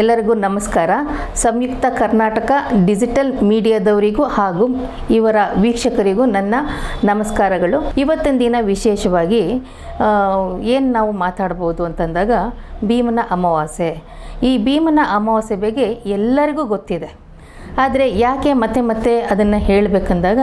ಎಲ್ಲರಿಗೂ ನಮಸ್ಕಾರ. ಸಂಯುಕ್ತ ಕರ್ನಾಟಕ ಡಿಜಿಟಲ್ ಮೀಡಿಯಾದವರಿಗೂ ಹಾಗೂ ಇವರ ವೀಕ್ಷಕರಿಗೂ ನನ್ನ ನಮಸ್ಕಾರಗಳು. ಇವತ್ತಿನ ದಿನ ವಿಶೇಷವಾಗಿ ಏನು ನಾವು ಮಾತಾಡ್ಬೋದು ಅಂತಂದಾಗ ಭೀಮನ ಅಮಾವಾಸ್ಯೆ. ಈ ಭೀಮನ ಅಮಾವಾಸ್ಯೆ ಬಗ್ಗೆ ಎಲ್ಲರಿಗೂ ಗೊತ್ತಿದೆ. ಆದರೆ ಯಾಕೆ ಮತ್ತೆ ಮತ್ತೆ ಅದನ್ನು ಹೇಳಬೇಕಂದಾಗ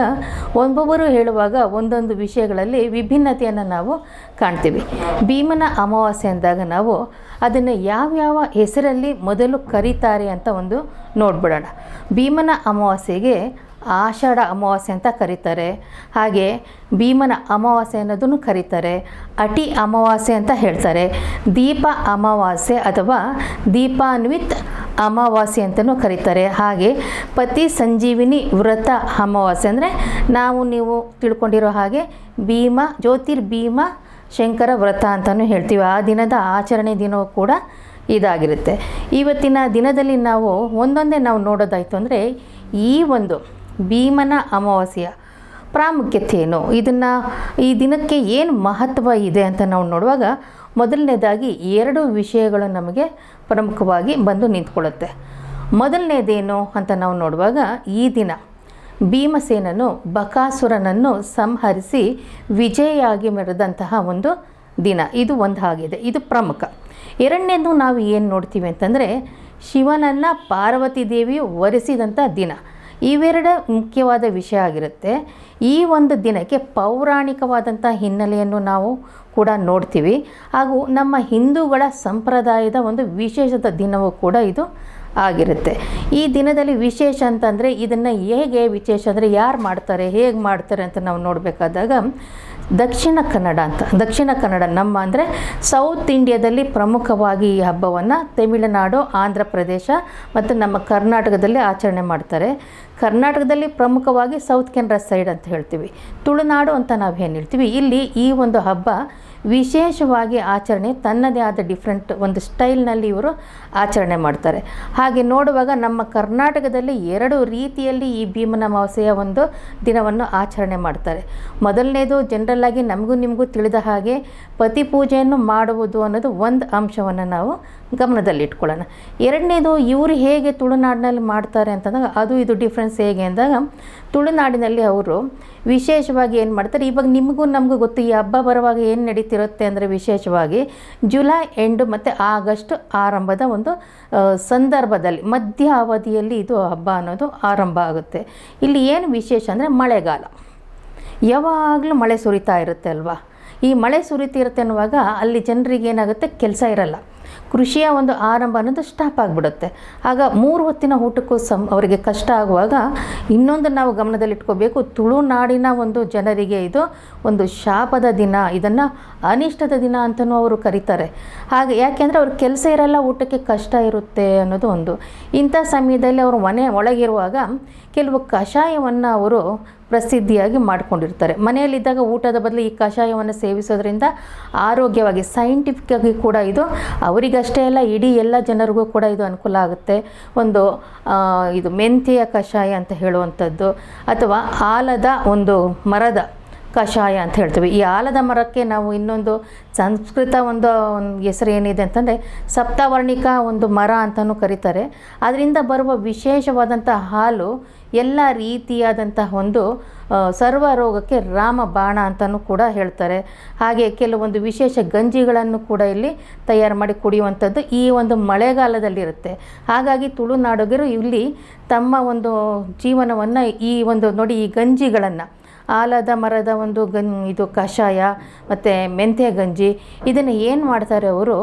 ಒಬ್ಬೊಬ್ಬರು ಹೇಳುವಾಗ ಒಂದೊಂದು ವಿಷಯಗಳಲ್ಲಿ ವಿಭಿನ್ನತೆಯನ್ನು ನಾವು ಕಾಣ್ತೀವಿ. ಭೀಮನ ಅಮಾವಾಸ್ಯೆ ಅಂದಾಗ ನಾವು ಅದನ್ನು ಯಾವ್ಯಾವ ಹೆಸರಲ್ಲಿ ಮೊದಲು ಕರೀತಾರೆ ಅಂತ ಒಂದು ನೋಡ್ಬಿಡೋಣ. ಭೀಮನ ಅಮಾವಾಸ್ಯೆಗೆ ಆಷಾಢ ಅಮಾವಾಸ್ಯೆ ಅಂತ ಕರೀತಾರೆ. ಹಾಗೆ ಭೀಮನ ಅಮಾವಾಸ್ಯೆ ಅನ್ನೋದನ್ನು ಕರೀತಾರೆ. ಅಟಿ ಅಮಾವಾಸ್ಯೆ ಅಂತ ಹೇಳ್ತಾರೆ. ದೀಪ ಅಮಾವಾಸ್ಯೆ ಅಥವಾ ದೀಪಾನ್ವಿತ್ ಅಮಾವಾಸ್ಯೆ ಅಂತಲೂ ಕರೀತಾರೆ. ಹಾಗೆ ಪತಿ ಸಂಜೀವಿನಿ ವ್ರತ ಅಮಾವಾಸ್ಯೆ ಅಂದರೆ ನಾವು ನೀವು ತಿಳ್ಕೊಂಡಿರೋ ಹಾಗೆ ಭೀಮ, ಜ್ಯೋತಿರ್ಭೀಮ, ಶಂಕರ ವ್ರತ ಅಂತಲೂ ಹೇಳ್ತೀವಿ. ಆ ದಿನದ ಆಚರಣೆ ದಿನವೂ ಕೂಡ ಇದಾಗಿರುತ್ತೆ. ಇವತ್ತಿನ ದಿನದಲ್ಲಿ ನಾವು ಒಂದೊಂದೇ ನಾವು ನೋಡೋದಾಯಿತು ಅಂದರೆ ಈ ಒಂದು ಭೀಮನ ಅಮಾವಾಸ್ಯ ಪ್ರಾಮುಖ್ಯತೆ ಏನು ಇದನ್ನು ಈ ದಿನಕ್ಕೆ ಏನು ಮಹತ್ವ ಇದೆ ಅಂತ ನಾವು ನೋಡುವಾಗ ಮೊದಲನೇದಾಗಿ ಎರಡು ವಿಷಯಗಳು ನಮಗೆ ಪ್ರಮುಖವಾಗಿ ಬಂದು ನಿಂತ್ಕೊಳ್ಳುತ್ತೆ. ಮೊದಲನೇದೇನು ಅಂತ ನಾವು ನೋಡುವಾಗ ಈ ದಿನ ಭೀಮಸೇನನು ಬಕಾಸುರನನ್ನು ಸಂಹರಿಸಿ ವಿಜಯಿಯಾಗಿ ಮೆರೆದಂತಹ ಒಂದು ದಿನ. ಇದು ಒಂದು ಆಗಿದೆ ಇದು ಪ್ರಮುಖ. ಎರಡನೇದು ನಾವು ಏನು ನೋಡ್ತೀವಿ ಅಂತಂದರೆ ಶಿವನನ್ನು ಪಾರ್ವತಿ ದೇವಿಯು ಒರೆಸಿದಂಥ ದಿನ. ಇವೆರಡ ಮುಖ್ಯವಾದ ವಿಷಯ ಆಗಿರುತ್ತೆ. ಈ ಒಂದು ದಿನಕ್ಕೆ ಪೌರಾಣಿಕವಾದಂಥ ಹಿನ್ನೆಲೆಯನ್ನು ನಾವು ಕೂಡ ನೋಡ್ತೀವಿ. ಹಾಗೂ ನಮ್ಮ ಹಿಂದೂಗಳ ಸಂಪ್ರದಾಯದ ಒಂದು ವಿಶೇಷದ ದಿನವೂ ಕೂಡ ಇದು ಆಗಿರುತ್ತೆ. ಈ ದಿನದಲ್ಲಿ ವಿಶೇಷ ಅಂತಂದರೆ ಇದನ್ನು ಹೇಗೆ ವಿಶೇಷ ಅಂದರೆ ಯಾರು ಮಾಡ್ತಾರೆ, ಹೇಗೆ ಮಾಡ್ತಾರೆ ಅಂತ ನಾವು ನೋಡಬೇಕಾದಾಗ ದಕ್ಷಿಣ ಕನ್ನಡ ಅಂತ. ದಕ್ಷಿಣ ಕನ್ನಡ ನಮ್ಮ ಅಂದರೆ ಸೌತ್ ಇಂಡಿಯಾದಲ್ಲಿ ಪ್ರಮುಖವಾಗಿ ಈ ಹಬ್ಬವನ್ನು ತಮಿಳುನಾಡು, ಆಂಧ್ರ ಪ್ರದೇಶ ಮತ್ತು ನಮ್ಮ ಕರ್ನಾಟಕದಲ್ಲಿ ಆಚರಣೆ ಮಾಡ್ತಾರೆ. ಕರ್ನಾಟಕದಲ್ಲಿ ಪ್ರಮುಖವಾಗಿ ಸೌತ್ ಕೆನರಾ ಸೈಡ್ ಅಂತ ಹೇಳ್ತೀವಿ. ತುಳುನಾಡು ಅಂತ ನಾವು ಏನು ಹೇಳ್ತೀವಿ? ಇಲ್ಲಿ ಈ ಒಂದು ಹಬ್ಬ ವಿಶೇಷವಾಗಿ ಆಚರಣೆ ತನ್ನದೇ ಆದ ಡಿಫ್ರೆಂಟ್ ಒಂದು ಸ್ಟೈಲ್ನಲ್ಲಿ ಇವರು ಆಚರಣೆ ಮಾಡ್ತಾರೆ. ಹಾಗೆ ನೋಡುವಾಗ ನಮ್ಮ ಕರ್ನಾಟಕದಲ್ಲಿ ಎರಡು ರೀತಿಯಲ್ಲಿ ಈ ಭೀಮನ ಅಮಾವಾಸ್ಯೆಯ ಒಂದು ದಿನವನ್ನು ಆಚರಣೆ ಮಾಡ್ತಾರೆ. ಮೊದಲನೇದು ಜನರಲ್ಲಾಗಿ ನಮಗೂ ನಿಮಗೂ ತಿಳಿದ ಹಾಗೆ ಪತಿ ಪೂಜೆಯನ್ನು ಮಾಡುವುದು ಅನ್ನೋದು ಒಂದು ಅಂಶವನ್ನು ನಾವು ಗಮನದಲ್ಲಿ ಇಟ್ಕೊಳ್ಳೋಣ. ಎರಡನೇದು ಇವರು ಹೇಗೆ ತುಳುನಾಡಿನಲ್ಲಿ ಮಾಡ್ತಾರೆ ಅಂತಂದಾಗ ಅದು ಇದು ಡಿಫ್ರೆನ್ಸ್ ಹೇಗೆ ಅಂದಾಗ ತುಳುನಾಡಿನಲ್ಲಿ ಅವರು ವಿಶೇಷವಾಗಿ ಏನು ಮಾಡ್ತಾರೆ, ಇವಾಗ ನಿಮಗೂ ನಮಗೂ ಗೊತ್ತು ಈ ಹಬ್ಬ ಬರುವಾಗ ಏನು ನಡೀತಿರುತ್ತೆ ಅಂದರೆ ವಿಶೇಷವಾಗಿ ಜುಲೈ ಎಂಡು ಮತ್ತು ಆಗಸ್ಟ್ ಆರಂಭದ ಒಂದು ಸಂದರ್ಭದಲ್ಲಿ ಮಧ್ಯ ಅವಧಿಯಲ್ಲಿ ಇದು ಹಬ್ಬ ಅನ್ನೋದು ಆರಂಭ ಆಗುತ್ತೆ. ಇಲ್ಲಿ ಏನು ವಿಶೇಷ ಅಂದರೆ ಮಳೆಗಾಲ. ಯಾವಾಗಲೂ ಮಳೆ ಸುರಿತಾ ಇರುತ್ತೆ ಅಲ್ವಾ? ಈ ಮಳೆ ಸುರಿತಿರುತ್ತೆ ಅನ್ನುವಾಗ ಅಲ್ಲಿ ಜನರಿಗೆ ಏನಾಗುತ್ತೆ? ಕೆಲಸ ಇರಲ್ಲ. ಕೃಷಿಯ ಒಂದು ಆರಂಭ ಅನ್ನೋದು ಸ್ಟಾಪ್ ಆಗಿಬಿಡುತ್ತೆ. ಆಗ ಮೂರು ಹೊತ್ತಿನ ಊಟಕ್ಕೂ ಸಮ ಅವರಿಗೆ ಕಷ್ಟ ಆಗುವಾಗ ಇನ್ನೊಂದು ನಾವು ಗಮನದಲ್ಲಿಟ್ಕೋಬೇಕು. ತುಳುನಾಡಿನ ಒಂದು ಜನರಿಗೆ ಇದು ಒಂದು ಶಾಪದ ದಿನ, ಇದನ್ನು ಅನಿಷ್ಟದ ದಿನ ಅಂತಲೂ ಅವರು ಕರೀತಾರೆ. ಹಾಗೆ ಯಾಕೆಂದರೆ ಅವ್ರ ಕೆಲಸ ಇರಲ್ಲ, ಊಟಕ್ಕೆ ಕಷ್ಟ ಇರುತ್ತೆ ಅನ್ನೋದು ಒಂದು. ಇಂಥ ಸಮಯದಲ್ಲಿ ಅವರು ಮನೆ ಒಳಗಿರುವಾಗ ಕೆಲವು ಕಷಾಯವನ್ನು ಅವರು ಪ್ರಸಿದ್ಧಿಯಾಗಿ ಮಾಡ್ಕೊಂಡಿರ್ತಾರೆ. ಮನೆಯಲ್ಲಿದ್ದಾಗ ಊಟದ ಬದಲು ಈ ಕಷಾಯವನ್ನು ಸೇವಿಸೋದ್ರಿಂದ ಆರೋಗ್ಯವಾಗಿ ಸೈಂಟಿಫಿಕ್ಕಾಗಿ ಕೂಡ ಇದು ಅವರಿಗಷ್ಟೇ ಅಲ್ಲ, ಇಡೀ ಎಲ್ಲ ಜನರಿಗೂ ಕೂಡ ಇದು ಅನುಕೂಲ ಆಗುತ್ತೆ. ಒಂದು ಇದು ಮೆಂತೆಯ ಕಷಾಯ ಅಂತ ಹೇಳುವಂಥದ್ದು, ಅಥವಾ ಆಲದ ಒಂದು ಮರದ ಕಷಾಯ ಅಂತ ಹೇಳ್ತೀವಿ. ಈ ಆಲದ ಮರಕ್ಕೆ ನಾವು ಇನ್ನೊಂದು ಸಂಸ್ಕೃತ ಒಂದು ಹೆಸರು ಏನಿದೆ ಅಂತಂದರೆ ಸಪ್ತವರ್ಣಿಕ ಒಂದು ಮರ ಅಂತಲೂ ಕರೀತಾರೆ. ಅದರಿಂದ ಬರುವ ವಿಶೇಷವಾದಂಥ ಹಾಲು ಎಲ್ಲ ರೀತಿಯಾದಂತಹ ಒಂದು ಸರ್ವ ರೋಗಕ್ಕೆ ರಾಮ ಬಾಣ ಅಂತಲೂ ಕೂಡ ಹೇಳ್ತಾರೆ. ಹಾಗೆ ಕೆಲವೊಂದು ವಿಶೇಷ ಗಂಜಿಗಳನ್ನು ಕೂಡ ಇಲ್ಲಿ ತಯಾರು ಮಾಡಿ ಕುಡಿಯುವಂಥದ್ದು ಈ ಒಂದು ಮಳೆಗಾಲದಲ್ಲಿರುತ್ತೆ. ಹಾಗಾಗಿ ತುಳುನಾಡುಗರು ಇಲ್ಲಿ ತಮ್ಮ ಒಂದು ಜೀವನವನ್ನು ಈ ಒಂದು ನೋಡಿ ಈ ಗಂಜಿಗಳನ್ನು ಆಲದ ಮರದ ಒಂದು ಗನ್, ಇದು ಕಷಾಯ, ಮತ್ತು ಮೆಂತ್ಯ ಗಂಜಿ, ಇದನ್ನು ಏನು ಮಾಡ್ತಾರೆ ಅವರು?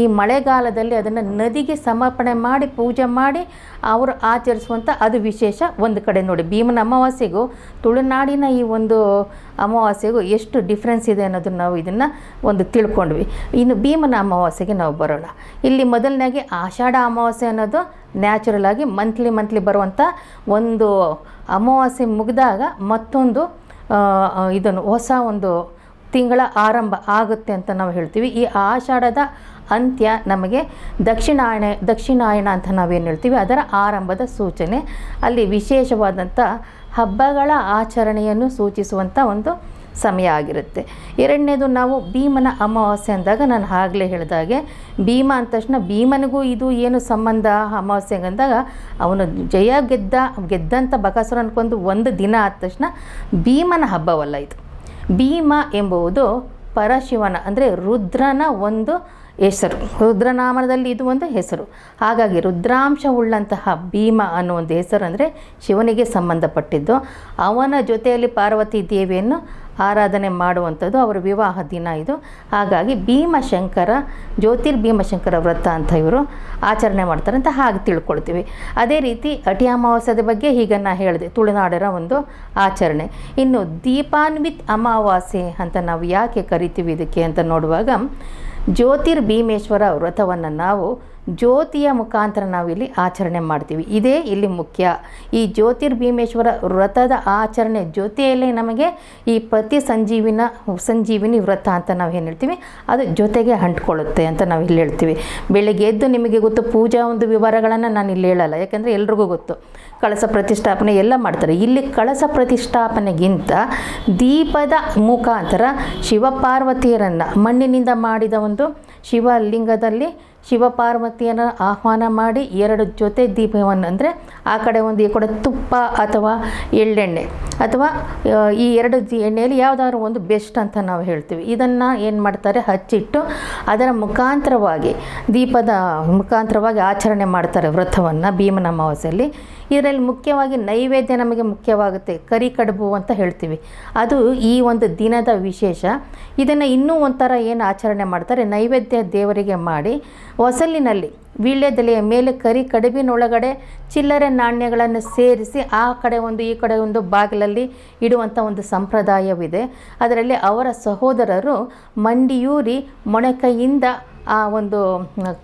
ಈ ಮಳೆಗಾಲದಲ್ಲಿ ಅದನ್ನು ನದಿಗೆ ಸಮರ್ಪಣೆ ಮಾಡಿ, ಪೂಜೆ ಮಾಡಿ ಅವರು ಆಚರಿಸುವಂಥ ಅದು ವಿಶೇಷ ಒಂದು ಕಡೆ ನೋಡಿ. ಭೀಮನ ಅಮಾವಾಸ್ಯೆಗೂ, ತುಳುನಾಡಿನ ಈ ಒಂದು ಅಮಾವಾಸ್ಯೆಗೂ ಎಷ್ಟು ಡಿಫ್ರೆನ್ಸ್ ಇದೆ ಅನ್ನೋದನ್ನು ನಾವು ಇದನ್ನು ಒಂದು ತಿಳ್ಕೊಂಡ್ವಿ. ಇನ್ನು ಭೀಮನ ಅಮಾವಾಸ್ಯೆಗೆ ನಾವು ಬರೋಣ. ಇಲ್ಲಿ ಮೊದಲನೇಗೆ ಆಷಾಢ ಅಮಾವಾಸ್ಯೆ ಅನ್ನೋದು ನ್ಯಾಚುರಲ್ ಆಗಿ ಮಂತ್ಲಿ ಮಂತ್ಲಿ ಬರುವಂಥ ಒಂದು ಅಮಾವಾಸ್ಯೆ ಮುಗಿದಾಗ ಮತ್ತೊಂದು ಇದನ್ನು ಹೊಸ ಒಂದು ತಿಂಗಳ ಆರಂಭ ಆಗುತ್ತೆ ಅಂತ ನಾವು ಹೇಳ್ತೀವಿ. ಈ ಆಷಾಢದ ಅಂತ್ಯ ನಮಗೆ ದಕ್ಷಿಣಾಯಣ ದಕ್ಷಿಣಾಯಣ ಅಂತ ನಾವೇನು ಹೇಳ್ತೀವಿ? ಅದರ ಆರಂಭದ ಸೂಚನೆ. ಅಲ್ಲಿ ವಿಶೇಷವಾದಂಥ ಹಬ್ಬಗಳ ಆಚರಣೆಯನ್ನು ಸೂಚಿಸುವಂಥ ಒಂದು ಸಮಯ ಆಗಿರುತ್ತೆ. ಎರಡನೇದು ನಾವು ಭೀಮನ ಅಮಾವಾಸ್ಯೆ ಅಂದಾಗ ನಾನು ಆಗಲೇ ಹೇಳಿದಾಗೆ ಭೀಮ ಅಂದ ತಕ್ಷಣ ಭೀಮನಿಗೂ ಇದು ಏನು ಸಂಬಂಧ ಅಮಾವಾಸ್ಯೆಗೆ ಅಂದಾಗ, ಅವನು ಜಯ ಗೆದ್ದ ಗೆದ್ದಂಥ ಬಕಾಸುರ ಅನ್ಕೊಂಡು ಒಂದು ದಿನ ಆದ ತಕ್ಷಣ ಭೀಮನ ಹಬ್ಬವಲ್ಲ ಇದು. ಭೀಮ ಎಂಬುವುದು ಪರಶಿವನ, ಅಂದರೆ ರುದ್ರನ ಒಂದು ಹೆಸರು. ರುದ್ರನಾಮದಲ್ಲಿ ಇದು ಒಂದು ಹೆಸರು. ಹಾಗಾಗಿ ರುದ್ರಾಂಶ ಉಳ್ಳಂತಹ ಭೀಮ ಅನ್ನೋ ಒಂದು ಹೆಸರು ಅಂದರೆ ಶಿವನಿಗೆ ಸಂಬಂಧಪಟ್ಟಿದ್ದು. ಅವನ ಜೊತೆಯಲ್ಲಿ ಪಾರ್ವತಿ ದೇವಿಯನ್ನು ಆರಾಧನೆ ಮಾಡುವಂಥದ್ದು ಅವರ ವಿವಾಹ ದಿನ ಇದು. ಹಾಗಾಗಿ ಭೀಮಶಂಕರ ಜ್ಯೋತಿರ್ಭೀಮಶಂಕರ ವ್ರತ ಅಂತ ಇವರು ಆಚರಣೆ ಮಾಡ್ತಾರೆ ಅಂತ ಹಾಗೆ ತಿಳ್ಕೊಳ್ತೀವಿ. ಅದೇ ರೀತಿ ಅಟಿ ಅಮಾವಾಸ್ಯದ ಬಗ್ಗೆ ಈಗ ನಾನು ಹೇಳಿದೆ, ತುಳುನಾಡರ ಒಂದು ಆಚರಣೆ. ಇನ್ನು ದೀಪಾನ್ವಿತ್ ಅಮಾವಾಸ್ಯೆ ಅಂತ ನಾವು ಯಾಕೆ ಕರಿತೀವಿ ಇದಕ್ಕೆ ಅಂತ ನೋಡುವಾಗ ಜ್ಯೋತಿರ್ಭೀಮೇಶ್ವರ ವ್ರತವನ್ನು ನಾವು ಜ್ಯೋತಿಯ ಮುಖಾಂತರ ನಾವಿಲ್ಲಿ ಆಚರಣೆ ಮಾಡ್ತೀವಿ. ಇದೇ ಇಲ್ಲಿ ಮುಖ್ಯ. ಈ ಜ್ಯೋತಿರ್ಭೀಮೇಶ್ವರ ವ್ರತದ ಆಚರಣೆ ಜೊತೆಯಲ್ಲೇ ನಮಗೆ ಈ ಪ್ರತಿ ಸಂಜೀವಿನ ಸಂಜೀವಿನಿ ವ್ರತ ಅಂತ ನಾವು ಏನು ಹೇಳ್ತೀವಿ? ಅದು ಜೊತೆಗೆ ಅಂಟ್ಕೊಳ್ಳುತ್ತೆ ಅಂತ ನಾವು ಇಲ್ಲಿ ಹೇಳ್ತೀವಿ. ಬೆಳಿಗ್ಗೆ ಎದ್ದು ನಿಮಗೆ ಗೊತ್ತು ಪೂಜಾ ಒಂದು ವಿವರಗಳನ್ನು ನಾನು ಇಲ್ಲಿ ಹೇಳಲ್ಲ. ಯಾಕೆಂದರೆ ಎಲ್ರಿಗೂ ಗೊತ್ತು. ಕಳಸ ಪ್ರತಿಷ್ಠಾಪನೆ ಎಲ್ಲ ಮಾಡ್ತಾರೆ. ಇಲ್ಲಿ ಕಳಸ ಪ್ರತಿಷ್ಠಾಪನೆಗಿಂತ ದೀಪದ ಮುಖಾಂತರ ಶಿವಪಾರ್ವತಿಯರನ್ನು ಮಣ್ಣಿನಿಂದ ಮಾಡಿದ ಒಂದು ಶಿವಲಿಂಗದಲ್ಲಿ ಶಿವಪಾರ್ವತಿಯನ್ನು ಆಹ್ವಾನ ಮಾಡಿ ಎರಡು ಜೊತೆ ದೀಪವನ್ನು ಅಂದರೆ ಆ ಕಡೆ ಒಂದು ಈ ಕಡೆ ತುಪ್ಪ ಅಥವಾ ಎಳ್ಳೆಣ್ಣೆ ಅಥವಾ ಈ ಎರಡು ಜಿ ಎಣ್ಣೆಯಲ್ಲಿ ಯಾವುದಾದ್ರು ಒಂದು ಬೆಸ್ಟ್ ಅಂತ ನಾವು ಹೇಳ್ತೀವಿ. ಇದನ್ನು ಏನು ಮಾಡ್ತಾರೆ? ಹಚ್ಚಿಟ್ಟು ಅದರ ಮುಖಾಂತರವಾಗಿ ದೀಪದ ಮುಖಾಂತರವಾಗಿ ಆಚರಣೆ ಮಾಡ್ತಾರೆ ವ್ರತವನ್ನು ಭೀಮನ ಅಮಾವಾಸ್ಯೆಯಲ್ಲಿ. ಇದರಲ್ಲಿ ಮುಖ್ಯವಾಗಿ ನೈವೇದ್ಯ ನಮಗೆ ಮುಖ್ಯವಾಗುತ್ತೆ, ಕರಿ ಕಡುಬು ಅಂತ ಹೇಳ್ತೀವಿ. ಅದು ಈ ಒಂದು ದಿನದ ವಿಶೇಷ. ಇದನ್ನು ಇನ್ನೂ ಒಂಥರ ಏನು ಆಚರಣೆ ಮಾಡ್ತಾರೆ? ನೈವೇದ್ಯ ದೇವರಿಗೆ ಮಾಡಿ ಹೊಸಲಿನಲ್ಲಿ ವೀಳ್ಯದೆಲೆಯ ಮೇಲೆ ಕರಿ ಕಡುಬಿನೊಳಗಡೆ ಚಿಲ್ಲರೆ ನಾಣ್ಯಗಳನ್ನು ಸೇರಿಸಿ ಆ ಕಡೆ ಒಂದು, ಈ ಕಡೆ ಒಂದು ಬಾಗಿಲಲ್ಲಿ ಇಡುವಂಥ ಒಂದು ಸಂಪ್ರದಾಯವಿದೆ. ಅದರಲ್ಲಿ ಅವರ ಸಹೋದರರು ಮಂಡಿಯೂರಿ ಮೊಣಕೈಯಿಂದ ಆ ಒಂದು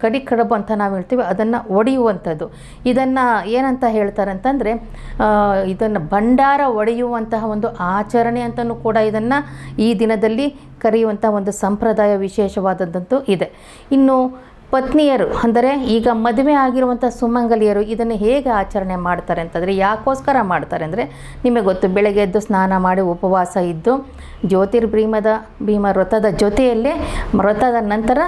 ಕಡಿ ಕಡಬು ಅಂತ ನಾವು ಹೇಳ್ತೀವಿ, ಅದನ್ನು ಒಡೆಯುವಂಥದ್ದು. ಇದನ್ನು ಏನಂತ ಹೇಳ್ತಾರೆ ಅಂತಂದರೆ ಇದನ್ನು ಭಂಡಾರ ಒಡೆಯುವಂತಹ ಒಂದು ಆಚರಣೆ ಅಂತಲೂ ಕೂಡ ಇದನ್ನು ಈ ದಿನದಲ್ಲಿ ಕರೆಯುವಂಥ ಒಂದು ಸಂಪ್ರದಾಯ ವಿಶೇಷವಾದದ್ದಂತೂ ಇದೆ. ಇನ್ನು ಪತ್ನಿಯರು, ಅಂದರೆ ಈಗ ಮದುವೆ ಆಗಿರುವಂಥ ಸುಮಂಗಲಿಯರು ಇದನ್ನು ಹೇಗೆ ಆಚರಣೆ ಮಾಡ್ತಾರೆ ಅಂತಂದರೆ, ಯಾಕೋಸ್ಕರ ಮಾಡ್ತಾರೆ ಅಂದರೆ, ನಿಮಗೆ ಗೊತ್ತು ಬೆಳಗ್ಗೆ ಎದ್ದು ಸ್ನಾನ ಮಾಡಿ ಉಪವಾಸ ಇದ್ದು, ಜ್ಯೋತಿರ್ಭೀಮದ ಭೀಮ ವ್ರತದ ಜೊತೆಯಲ್ಲೇ ವ್ರತದ ನಂತರ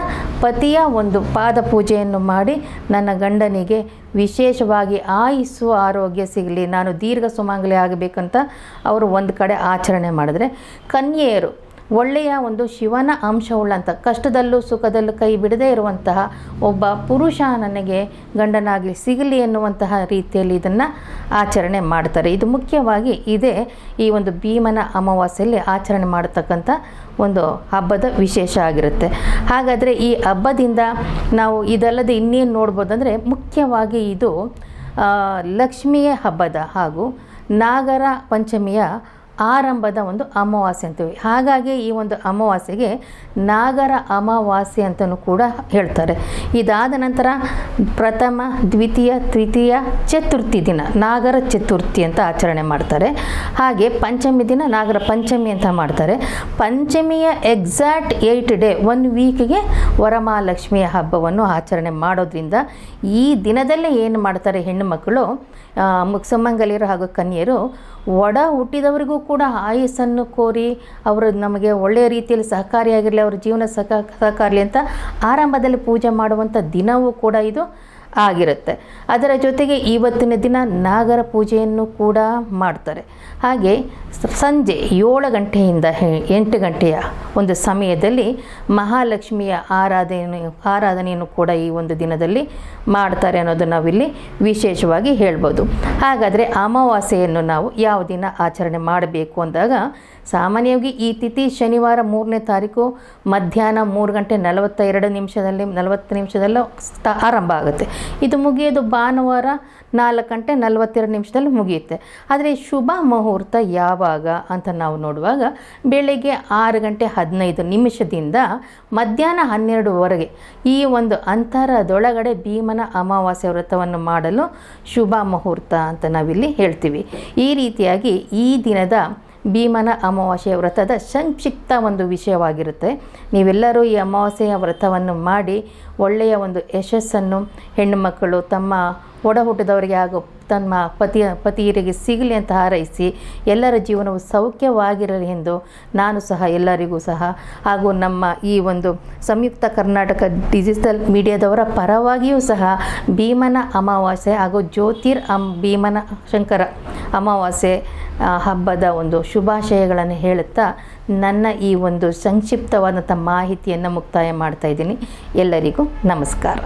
ಪತಿಯ ಒಂದು ಪಾದ ಪೂಜೆಯನ್ನು ಮಾಡಿ ನನ್ನ ಗಂಡನಿಗೆ ವಿಶೇಷವಾಗಿ ಆಯುಸ್ಸು ಆರೋಗ್ಯ ಸಿಗಲಿ, ನಾನು ದೀರ್ಘ ಸುಮಂಗಲಿ ಆಗಬೇಕಂತ ಅವರು ಒಂದು ಕಡೆ ಆಚರಣೆ ಮಾಡಿದ್ರೆ, ಕನ್ಯೆಯರು ಒಳ್ಳೆಯ ಒಂದು ಶಿವನ ಅಂಶವುಳ್ಳಂಥ ಕಷ್ಟದಲ್ಲೂ ಸುಖದಲ್ಲೂ ಕೈ ಬಿಡದೇ ಇರುವಂತಹ ಒಬ್ಬ ಪುರುಷ ನನಗೆ ಗಂಡನಾಗಲಿ ಸಿಗಲಿ ಎನ್ನುವಂತಹ ರೀತಿಯಲ್ಲಿ ಇದನ್ನು ಆಚರಣೆ ಮಾಡ್ತಾರೆ. ಇದು ಮುಖ್ಯವಾಗಿ ಇದೇ ಈ ಒಂದು ಭೀಮನ ಅಮಾವಾಸ್ಯೆಯಲ್ಲಿ ಆಚರಣೆ ಮಾಡತಕ್ಕಂಥ ಒಂದು ಹಬ್ಬದ ವಿಶೇಷ ಆಗಿರುತ್ತೆ. ಹಾಗಾದರೆ ಈ ಹಬ್ಬದಿಂದ ನಾವು ಇದಲ್ಲದೆ ಇನ್ನೇನು ನೋಡ್ಬೋದು ಅಂದರೆ ಮುಖ್ಯವಾಗಿ ಇದು ಲಕ್ಷ್ಮಿಯ ಹಬ್ಬದ ಹಾಗೂ ನಾಗರ ಪಂಚಮಿಯ ಆರಂಭದ ಒಂದು ಅಮಾವಾಸ್ಯೆ ಅಂತೀವಿ. ಹಾಗಾಗಿ ಈ ಒಂದು ಅಮಾವಾಸ್ಯೆಗೆ ನಾಗರ ಅಮಾವಾಸ್ಯೆ ಅಂತಲೂ ಕೂಡ ಹೇಳ್ತಾರೆ. ಇದಾದ ನಂತರ ಪ್ರಥಮ, ದ್ವಿತೀಯ, ತೃತೀಯ, ಚತುರ್ಥಿ ದಿನ, ನಾಗರ ಚತುರ್ಥಿ ಅಂತ ಆಚರಣೆ ಮಾಡ್ತಾರೆ. ಹಾಗೆ ಪಂಚಮಿ ದಿನ ನಾಗರ ಪಂಚಮಿ ಅಂತ ಮಾಡ್ತಾರೆ. ಪಂಚಮಿಯ ಎಕ್ಸಾಕ್ಟ್ ಏಯ್ಟ್ ಡೇ ಒನ್ ವೀಕ್ಗೆ ವರಮಹಾಲಕ್ಷ್ಮಿಯ ಹಬ್ಬವನ್ನು ಆಚರಣೆ ಮಾಡೋದ್ರಿಂದ ಈ ದಿನದಲ್ಲೇ ಏನು ಮಾಡ್ತಾರೆ ಹೆಣ್ಣು ಮಕ್ಕಳು ಹಾಗೂ ಕನ್ಯರು ಒಡ ಹುಟ್ಟಿದವರಿಗೂ ಕೂಡ ಆಯಸ್ಸನ್ನು ಕೋರಿ ಅವರು ನಮಗೆ ಒಳ್ಳೆಯ ರೀತಿಯಲ್ಲಿ ಸಹಕಾರಿಯಾಗಿರಲಿ, ಅವರ ಜೀವನ ಸಹ ಸಹಕಾರಲಿ ಅಂತ ಆರಂಭದಲ್ಲಿ ಪೂಜೆ ಮಾಡುವಂಥ ದಿನವೂ ಕೂಡ ಇದು. ಆಗಿರುತ್ತೆ. ಅದರ ಜೊತೆಗೆ ಇವತ್ತಿನ ದಿನ ನಾಗರ ಪೂಜೆಯನ್ನು ಕೂಡ ಮಾಡ್ತಾರೆ. ಹಾಗೆ ಸಂಜೆ ಏಳು ಗಂಟೆಯಿಂದ ಎಂಟು ಗಂಟೆಯ ಒಂದು ಸಮಯದಲ್ಲಿ ಮಹಾಲಕ್ಷ್ಮಿಯ ಆರಾಧನೆ, ಆರಾಧನೆಯನ್ನು ಕೂಡ ಈ ಒಂದು ದಿನದಲ್ಲಿ ಮಾಡ್ತಾರೆ ಅನ್ನೋದು ನಾವಿಲ್ಲಿ ವಿಶೇಷವಾಗಿ ಹೇಳ್ಬೋದು. ಹಾಗಾದರೆ ಅಮಾವಾಸ್ಯೆಯನ್ನು ನಾವು ಯಾವ ದಿನ ಆಚರಣೆ ಮಾಡಬೇಕು ಅಂದಾಗ ಸಾಮಾನ್ಯವಾಗಿ ಈ ತಿಥಿ ಶನಿವಾರ ಮೂರನೇ ತಾರೀಕು ಮಧ್ಯಾಹ್ನ ಮೂರು ಗಂಟೆ ನಲವತ್ತ ಎರಡು ನಿಮಿಷದಲ್ಲಿ, ನಲವತ್ತು ನಿಮಿಷದಲ್ಲ ಆರಂಭ ಆಗುತ್ತೆ. ಇದು ಮುಗಿಯೋದು ಭಾನುವಾರ ನಾಲ್ಕು ಗಂಟೆ ನಲವತ್ತೆರಡು ನಿಮಿಷದಲ್ಲಿ ಮುಗಿಯುತ್ತೆ. ಆದರೆ ಶುಭ ಮುಹೂರ್ತ ಯಾವಾಗ ಅಂತ ನಾವು ನೋಡುವಾಗ ಬೆಳಗ್ಗೆ ಆರು ಗಂಟೆ ಹದಿನೈದು ನಿಮಿಷದಿಂದ ಮಧ್ಯಾಹ್ನ ಹನ್ನೆರಡುವರೆಗೆ ಈ ಒಂದು ಅಂತರದೊಳಗಡೆ ಭೀಮನ ಅಮಾವಾಸ್ಯೆ ವ್ರತವನ್ನು ಮಾಡಲು ಶುಭ ಮುಹೂರ್ತ ಅಂತ ನಾವಿಲ್ಲಿ ಹೇಳ್ತೀವಿ. ಈ ರೀತಿಯಾಗಿ ಈ ದಿನದ ಭೀಮನ ಅಮಾವಾಸ್ಯೆಯ ವ್ರತದ ಸಂಕ್ಷಿಪ್ತ ಒಂದು ವಿಷಯವಾಗಿರುತ್ತೆ. ನೀವೆಲ್ಲರೂ ಈ ಅಮಾವಾಸ್ಯೆಯ ವ್ರತವನ್ನು ಮಾಡಿ ಒಳ್ಳೆಯ ಒಂದು ಯಶಸ್ಸನ್ನು ಹೆಣ್ಣು ಮಕ್ಕಳು ತಮ್ಮ ಒಡ ಹುಟ್ಟಿದವರಿಗೆ ಹಾಗೂ ತಮ್ಮ ಪತಿಯ ಪತಿಯರಿಗೆ ಸಿಗಲಿ ಅಂತ ಹಾರೈಸಿ ಎಲ್ಲರ ಜೀವನವು ಸೌಖ್ಯವಾಗಿರಲಿ ಎಂದು ನಾನು ಸಹ ಎಲ್ಲರಿಗೂ ಸಹ ಹಾಗೂ ನಮ್ಮ ಈ ಒಂದು ಸಂಯುಕ್ತ ಕರ್ನಾಟಕ ಡಿಜಿಟಲ್ ಮೀಡಿಯಾದವರ ಪರವಾಗಿಯೂ ಸಹ ಭೀಮನ ಅಮಾವಾಸ್ಯೆ ಹಾಗೂ ಜ್ಯೋತಿರ್ ಅಂ ಭೀಮನ ಶಂಕರ ಅಮಾವಾಸ್ಯೆ ಹಬ್ಬದ ಒಂದು ಶುಭಾಶಯಗಳನ್ನು ಹೇಳುತ್ತಾ ನನ್ನ ಈ ಒಂದು ಸಂಕ್ಷಿಪ್ತವಾದಂಥ ಮಾಹಿತಿಯನ್ನು ಮುಕ್ತಾಯ ಮಾಡ್ತಾ ಇದ್ದೀನಿ. ಎಲ್ಲರಿಗೂ ನಮಸ್ಕಾರ.